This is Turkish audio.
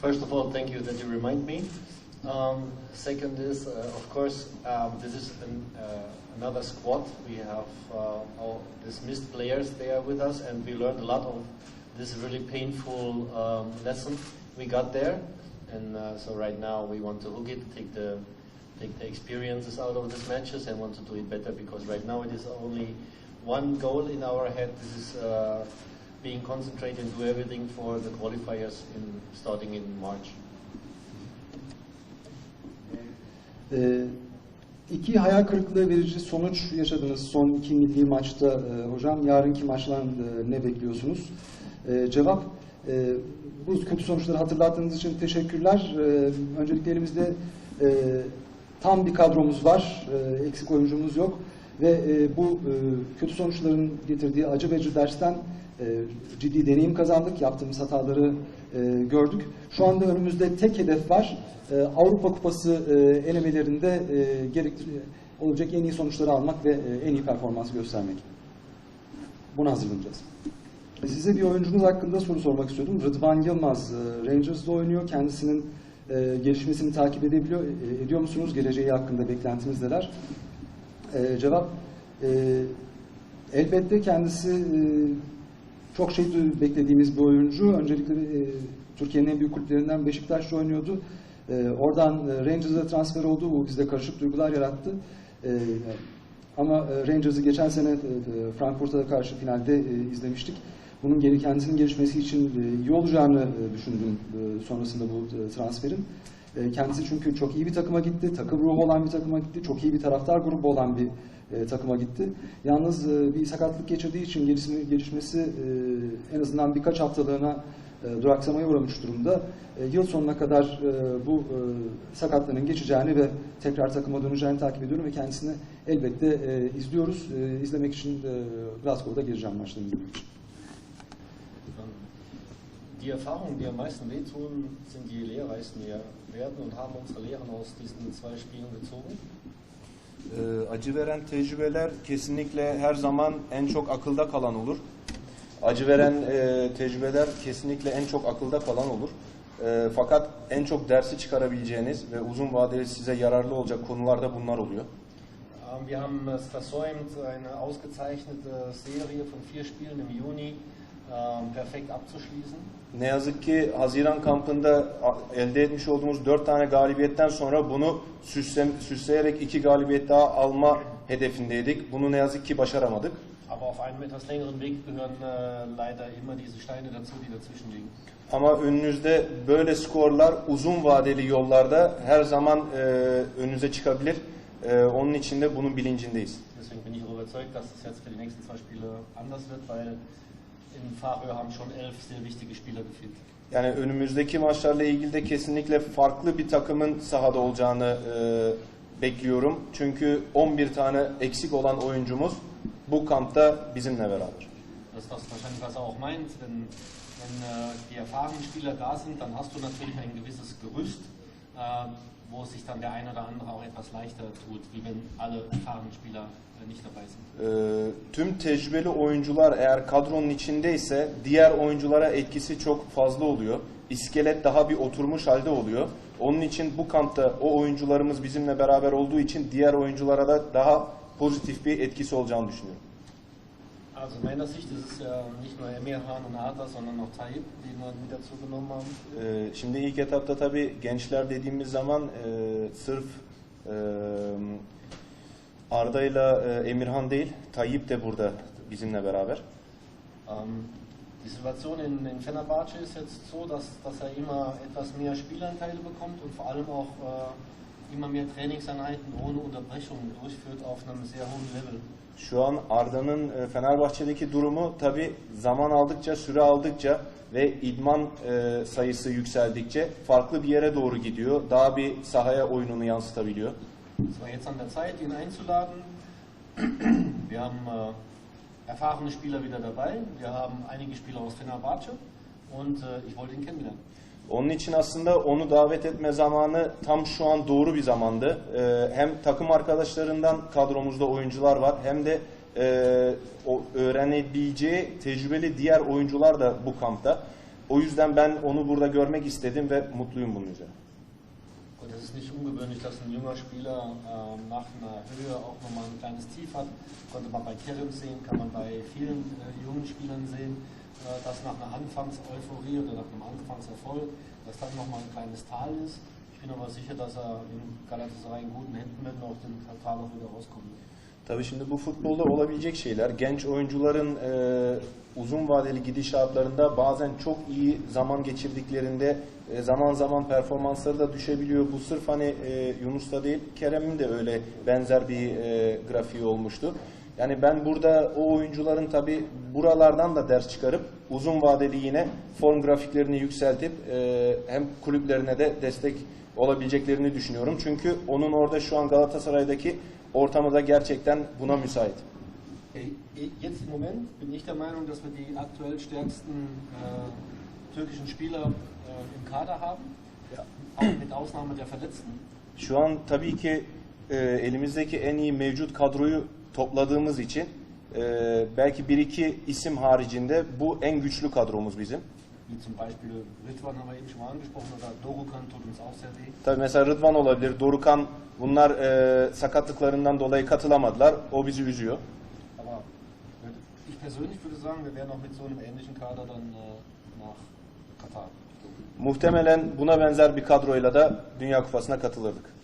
First of all, thank you that you remind me. Um, second is, uh, of course, um, this is an, uh, another squad. We have uh, all dismissed players there with us, and we learned a lot of this really painful um, lesson we got there. And uh, so right now we want to hook it, take the take the experiences out of these matches, and want to do it better because right now it is only one goal in our head. This is uh, being concentrated and do everything for the qualifiers in starting in March. Ee, iki hayal kırıklığı verici sonuç yaşadınız son iki milli maçta e, hocam. Yarınki maçtan e, ne bekliyorsunuz? E, cevap, e, bu kötü sonuçları hatırlattığınız için teşekkürler. E, öncelikle elimizde e, tam bir kadromuz var, e, eksik oyuncumuz yok. Ve e, bu e, kötü sonuçların getirdiği acı verici dersten e, ciddi deneyim kazandık. Yaptığımız hataları e, gördük. Şu anda önümüzde tek hedef var. E, Avrupa Kupası e, elemelerinde olacak en iyi sonuçları almak ve en iyi performansı göstermek. Buna hazırlanacağız. Size bir oyuncunuz hakkında soru sormak istiyordum. Rıdvan Yılmaz e, Rangers'da oynuyor. Kendisinin gelişmesini takip edebiliyor, ediyor musunuz? Geleceği hakkında beklentiniz neler? Cevap, elbette kendisi çok şey beklediğimiz bir oyuncu. Öncelikle e, Türkiye'nin en büyük kulüplerinden Beşiktaş'ta oynuyordu. E, oradan e, Rangers'a transfer oldu. Bu bizde karışık duygular yarattı. E, ama e, Rangers'ı geçen sene e, Frankfurt'a karşı finalde izlemiştik. Bunun geri kendisinin gelişmesi için iyi olacağını düşündüm sonrasında bu transferin. Kendisi çünkü çok iyi bir takıma gitti, takım ruhu olan bir takıma gitti, çok iyi bir taraftar grubu olan bir e, takıma gitti. Yalnız e, bir sakatlık geçirdiği için gelişme, gelişmesi e, en azından birkaç haftalığına e, duraksamaya uğramış durumda. E, yıl sonuna kadar e, bu e, sakatlığının geçeceğini ve tekrar takıma döneceğini takip ediyorum ve kendisini elbette e, izliyoruz. E, izlemek için e, Glasgow'da gireceğim için. Die Erfahrungen, die am meisten wehtun, sind die lehrreichsten. Werden und haben unsere Lehren aus diesen zwei Spielen gezogen. Ee, acı veren tecrübeler kesinlikle her zaman en çok akılda kalan olur. Acı veren e, tecrübeler kesinlikle en çok akılda kalan olur. E, fakat en çok dersi çıkarabileceğiniz ve uzun vadeli size yararlı olacak konularda bunlar oluyor. Ähm, Wir haben es versäumt, eine ausgezeichnete Serie von vier Spielen im Juni perfekt abzuschließen. Ne yazık ki Haziran kampında elde etmiş olduğumuz dört tane galibiyetten sonra bunu süsle, süsleyerek iki galibiyet daha alma hedefindeydik. Bunu ne yazık ki başaramadık. Aber auf einem etwas längeren Weg gehören äh, leider immer diese Steine dazu, die dazwischen liegen. Ama önünüzde böyle skorlar uzun vadeli yollarda her zaman e, önünüze çıkabilir. E, onun için de bunun bilincindeyiz. Deswegen bin ich überzeugt, dass es jetzt für die nächsten zwei Spiele anders wird, weil in Fachhöhe haben schon elf sehr wichtige Spieler gefehlt. Yani önümüzdeki maçlarla ilgili de kesinlikle farklı bir takımın sahada olacağını e, bekliyorum. Çünkü 11 tane eksik olan oyuncumuz bu kampta bizimle beraber. Das das wahrscheinlich, was er auch meint. Wenn, wenn äh, die erfahrenen Spieler da sind, dann hast du natürlich ein gewisses Gerüst, wo sich dann der eine oder andere auch etwas leichter tut, wie wenn alle erfahrenen Spieler äh, nicht dabei sind. Ee, tüm tecrübeli oyuncular eğer kadronun içindeyse diğer oyunculara etkisi çok fazla oluyor. İskelet daha bir oturmuş halde oluyor. Onun için bu kampta o oyuncularımız bizimle beraber olduğu için diğer oyunculara da daha pozitif bir etkisi olacağını düşünüyorum. Also aus meiner Sicht ist es ja nicht nur Emirhan und Ada, sondern auch Taib, die wir mit dazu genommen haben. Ee, şimdi ilk etapta tabii gençler dediğimiz zaman e, sırf e, Arda e, Emirhan değil, Tayyip de burada bizimle beraber. Ähm, die Situation in, in Fenerbahce ist jetzt so, dass, dass er immer etwas mehr Spielanteile bekommt und vor allem auch äh, immer mehr Trainingseinheiten ohne Unterbrechung durchführt auf einem sehr hohen Level. Şu an Arda'nın e, Fenerbahçe'deki durumu tabi zaman aldıkça, süre aldıkça ve idman e, sayısı yükseldikçe farklı bir yere doğru gidiyor. Daha bir sahaya oyununu yansıtabiliyor. Es war jetzt an der Zeit, ihn einzuladen. Wir haben äh, erfahrene Spieler wieder dabei. Wir haben einige Spieler aus Fenerbahce und äh, ich wollte ihn kennenlernen. Onun için aslında onu davet etme zamanı tam şu an doğru bir zamandı. E, hem takım arkadaşlarından kadromuzda oyuncular var hem de e, o öğrenebileceği tecrübeli diğer oyuncular da bu kampta. O yüzden ben onu burada görmek istedim ve mutluyum bunun üzerine. Es ist nicht ungewöhnlich, dass ein junger Spieler ähm, nach einer Höhe auch nochmal ein kleines Tief hat. Konnte man bei Kerem sehen, kann man bei vielen äh, jungen Spielern sehen, dass nach einer Anfangseuphorie oder nach einem Anfangserfolg, dass dann nochmal ein kleines Tal ist. Ich bin aber sicher, dass er in Galatasaray in guten Händen mit und aus Tal auch wieder rauskommen wird. Tabii şimdi bu futbolda olabilecek şeyler. Genç oyuncuların e, uzun vadeli gidişatlarında bazen çok iyi zaman geçirdiklerinde e, zaman zaman performansları da düşebiliyor. Bu sırf hani e, Yunus'ta değil, Kerem'in de öyle benzer bir e, grafiği olmuştu. Yani ben burada o oyuncuların tabii buralardan da ders çıkarıp uzun vadeli yine form grafiklerini yükseltip e, hem kulüplerine de destek olabileceklerini düşünüyorum. Çünkü onun orada şu an Galatasaray'daki ortamı da gerçekten buna müsait. Jetzt im Moment bin ich der Meinung, dass wir die aktuell stärksten äh, türkischen Spieler äh, im Kader haben, auch mit Ausnahme der Verletzten. Şu an tabii ki e, elimizdeki en iyi mevcut kadroyu topladığımız için e, belki bir iki isim haricinde bu en güçlü kadromuz bizim. Zum Beispiel haben wir eben schon angesprochen oder Dorukan tut uns auch sehr weh. Tabii mesela Rıdvan olabilir, Dorukan bunlar e, sakatlıklarından dolayı katılamadılar. O bizi üzüyor. Aber ich persönlich würde sagen, wir wären auch mit so einem ähnlichen Kader dann äh, nach Katar. Muhtemelen buna benzer bir kadroyla da Dünya Kupası'na katılırdık.